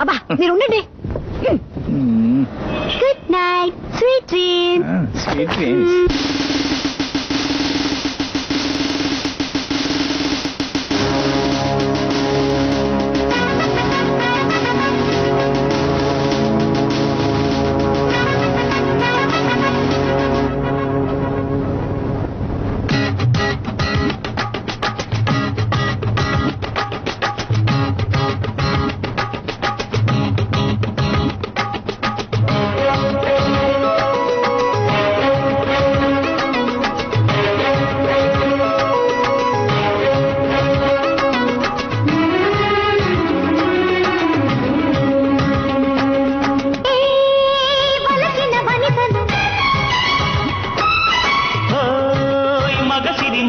అబ్బా మీరు ఉండండి. Good night sweet dream sweet dreams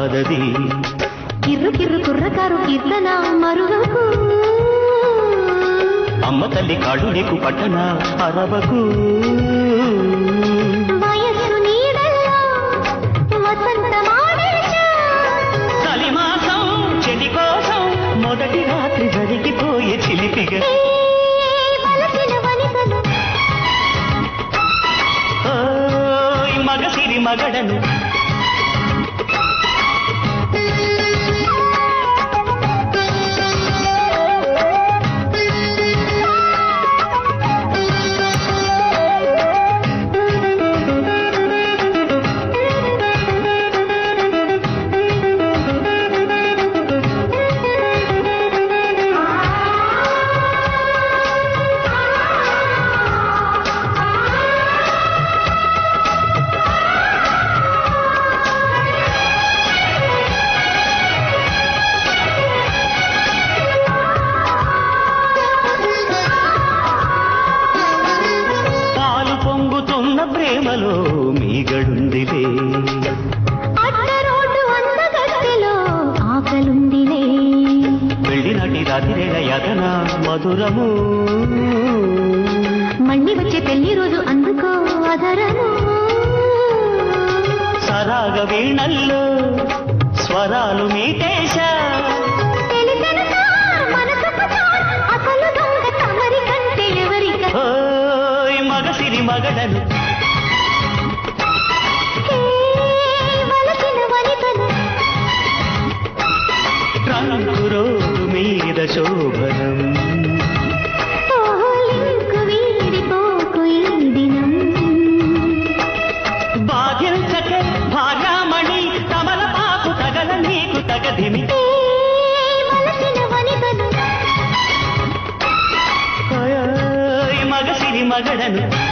కాదది. కిర్రు కిర్రు కుర్రకారు కీర్తన మరువకు. అమ్మ తల్లి కాళ్ళు నీకు పట్టన అరవకు మొదటి రాత్రి జరిగిపోయే చిలిపిగా. మగడను ప్రేమలో మీగడుందిలే ఆకలుందిలే. వెళ్ళినటి రాత్రిరేళ యదన మధురము. మళ్ళీ వచ్చే పెళ్ళి రోజు అందుకో అదరము. సరాగ వీణల్లో స్వరాలు మీటేశా శోభనం. బాధ్యంచకే భాగామణి కమల పాకు తగల నీకు తగదిమి. ఓయ్ మగసిరి మగడను.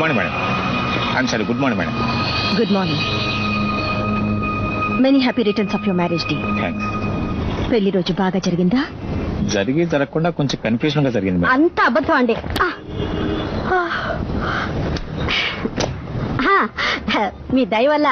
Good morning madam I'm sorry good morning madam good morning many happy returns of your marriage day thanks పెళ్ళి రోజు బాగా జరిగిందా? జరిగి జరగకుండా కొంచెం కన్ఫ్యూజన్గా జరిగింది మేడం అంత అబద్ధం అండి. ఆ. ఆ. ఆ, మీ దయ వల్ల